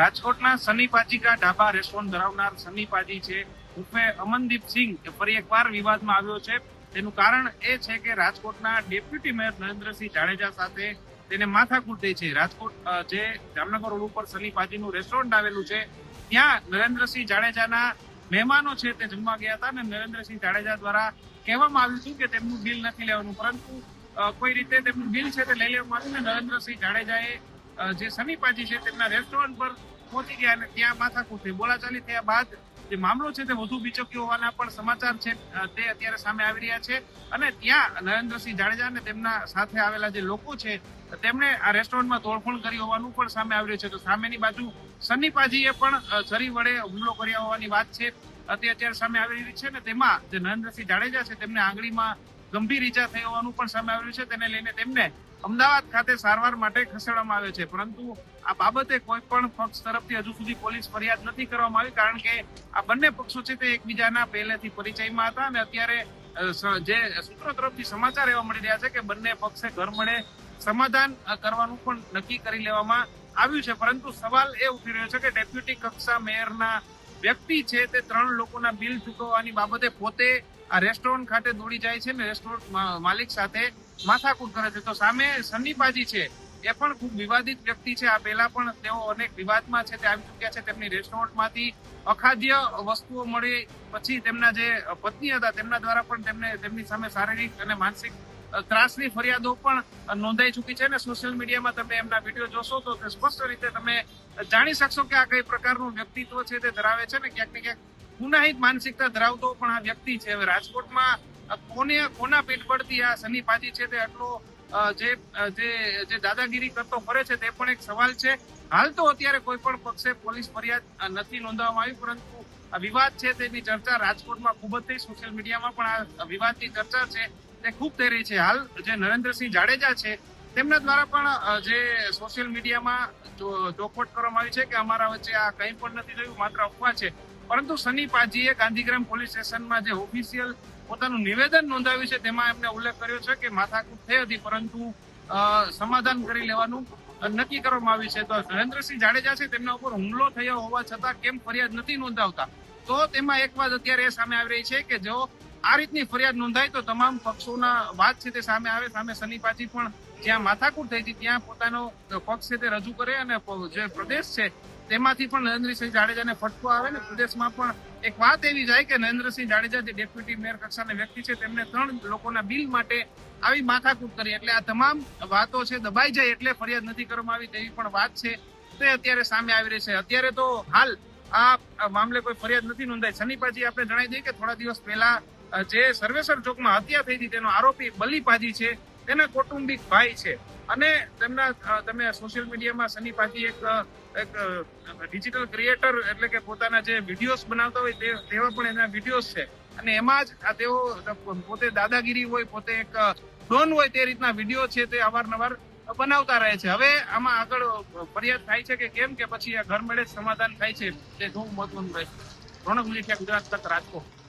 રાજકોટના સની પાજીકા ઢાબા રેસ્ટોરન્ટ ધરાવનાર સની છે. ઉર્ફે અમનદીપ સિંહ ફરી એકવાર વિવાદમાં આવ્યો છે. તેનું કારણ એ છે કે રાજકોટના ડેપ્યુટી મેયર નરેન્દ્રસિંહ જાડેજા સાથે તેને માથાકૂટ થઈ છે. રાજકોટ જે જામનગર રોડ ઉપર સની પાજીનું રેસ્ટોરન્ટ આવેલું છે, ત્યાં નરેન્દ્રસિંહ જાડેજાના મહેમાનો છે તે જમવા ગયા હતા અને નરેન્દ્રસિંહ જાડેજા દ્વારા કહેવામાં આવ્યું હતું કે તેમનું બિલ નથી લેવાનું. પરંતુ કોઈ રીતે તેમનું બિલ છે તે લઈ લેવામાં આવ્યું અને નરેન્દ્રસિંહ જાડેજાએ જે સમીપાજી છે તેમના રેસ્ટોરન્ટ પર પહોંચી ગયા અને ત્યાં માથાકૂટ થઈ બોલાચાલી થયા બાદ જે મામલો છે તે વધુ બીચક્યો હોવાના પણ સમાચાર છે. તે અત્યારે સામે આવી રહ્યા છે અને ત્યાં નરેન્દ્રસિંહ જાડેજા અને તેમના સાથે આવેલા જે લોકો છે, તેમણે આ રેસ્ટોરન્ટમાં તોડફોડ કરી હોવાનું પણ સામે આવી રહ્યું છે. તો સામેની બાજુ સન્નીપાજીએ પણ છરી વડે હુમલો કર્યા હોવાની વાત છે. તે અત્યારે સામે આવી રહી છે ને તેમાં જે નરેન્દ્રસિંહ જાડેજા છે તેમને આંગળીમાં ગંભીર ઈજા થઈ હોવાનું પણ સામે આવી રહ્યું છે. તેને લઈને તેમને અમદાવાદ ખાતે સારવાર માટે ખસેડવામાં આવે છે. પરંતુ આ બાબતે કોઈ પણ પક્ષ તરફથી હજુ સુધી પોલીસ ફરિયાદ નથી કરવામાં આવી, કારણ કે આ બંને પક્ષો છે તે એકબીજાના પહેલેથી પરિચયમાં હતા અને અત્યારે જે સૂત્રો તરફથી સમાચાર એવા મળી રહ્યા છે કે બંને પક્ષે ઘર મળે સમાધાન કરવાનું પણ નક્કી કરી લેવામાં આવ્યું છે. પરંતુ સવાલ એ ઉઠી રહ્યો છે કે ડેપ્યુટી કક્ષા મેયરના વ્યક્તિ છે તે ત્રણ લોકોના બિલ ચૂકવવાની બાબતે પોતે આ રેસ્ટોરન્ટ ખાતે દોડી જાય છે ને રેસ્ટોરન્ટ માલિક સાથે માથાકૂટ કરે છે. તો સામે સન્નીબાજી છે. એ પણ ખૂબ વિવાદિત વ્યક્તિ છે. આ પહેલા પણ તેઓ અનેક વિવાદમાં છે. તે આવી ચૂક્યા છે. તેમની રેસ્ટોરન્ટમાંથી અખાદ્ય વસ્તુઓ મળી. પછી તેમના જે પત્ની હતા, તેમના દ્વારા પણ તેમને, તેમની સામે શારીરિક અને માનસિક ત્રાસની ફરિયાદો પણ નોંધાઈ ચૂકી છે અને સોશિયલ મીડિયામાં તમે એમના વીડિયો જોશો તો સ્પષ્ટ રીતે તમે જાણી શકશો કે આ કઈ પ્રકારનું વ્યક્તિત્વ છે તે ધરાવે છે ને ક્યાંક ને ક્યાંક ગુનાહિત માનસિકતા ધરાવતો પણ આ વ્યક્તિ છે. હવે રાજકોટમાં કોને, કોના પેટ પરથી આ સની પાજી છે તે આટલો જે જે દાદાગીરી કરતો ફરે છે તે પણ એક સવાલ છે. હાલ તો અત્યારે કોઈ પણ પક્ષે પોલીસ ફરિયાદ નથી નોંધવામાં આવી, પરંતુ આ વિવાદ છે તેની ચર્ચા રાજકોટમાં ખૂબ જ થઈ. સોશિયલ મીડિયામાં પણ આ વિવાદની ચર્ચા છે તે ખૂબ થઈ રહી છે. હાલ જે નરેન્દ્રસિંહ જાડેજા છે તેમના દ્વારા પણ જે સોશિયલ મીડિયામાં ચોખવટ કરવામાં આવી છે કે અમારા વચ્ચે આ કંઈ પણ નથી થયું, માત્ર અફવા છે. પરંતુ સની પાજીએ ગાંધીગ્રામ પોલીસ સ્ટેશનમાં જે ઓફિશિયલ પોતાનું નિવેદન નોંધાવ્યું છે, તેમાં એમને ઉલ્લેખ કર્યો છે કે માથાકૂટ થઈ હતી, પરંતુ સમાધાન કરી લેવાનું નક્કી કરવામાં આવ્યું છે. તો નરેન્દ્રસિંહ જાડેજા છે, તેમના ઉપર હુમલો થયો હોવા છતાં કેમ ફરિયાદ નથી નોંધાવતા? તો તેમાં એક વાત અત્યારે એ સામે આવી રહી છે કે જો આ રીતની ફરિયાદ નોંધાય તો તમામ પક્ષોના વાત છે તે સામે આવે. સામે સની પાજી પણ જ્યાં માથાકૂટ થઈ હતી, ત્યાં પોતાનો પક્ષ છે તે રજૂ કરે અને જે પ્રદેશ છે તેમાંથી પણ નરેન્દ્રસિંહ જાડેજાને ફટકો આવે ને પ્રદેશમાં પણ એક વાત એવી જાય કે નરેન્દ્રસિંહ જાડેજા જે ડેપ્યુટી મેયર કક્ષાના વ્યક્તિ છે, તેમને ત્રણ લોકોના બિલ માટે આવી માથાકૂટ કરી. એટલે આ તમામ વાતો છે, દબાઈ જાય એટલે ફરિયાદ નથી કરવામાં આવી તેવી પણ વાત છે. તે અત્યારે સામે આવી રહી છે. અત્યારે તો હાલ આ આ મામલે કોઈ ફરિયાદ નથી નોંધાઈ. શનિપાજી આપણે જણાવી દઈએ કે થોડા દિવસ પહેલા જે સર્વેસર ચોકમાં હત્યા થઈ હતી, તેનો આરોપી બલીપાજી છે. તેના કૌટુંબિક ભાઈ છે. અને તેમના તમે સોશિયલ મીડિયામાં સનીપાજી એક એક ડિજિટલ ક્રિએટર એટલે કે પોતાના જે વિડીયોઝ બનાવતા હોય તે, તેવા પણ એના વિડીયોઝ છે. અને એમાં જ આ તેઓ પોતે દાદાગીરી હોય, પોતે એક ડોન હોય તે રીતના વીડિયો છે તે અવારનવાર બનાવતા રહે છે. હવે આમાં આગળ ફરિયાદ થાય છે કે કેમ? કે પછી આ ઘર મળે સમાધાન થાય છે. તે ખૂબ મહત્વનું રહે છે. રોનક મુજીઠિયા ગુજરાત તક રાજકોટ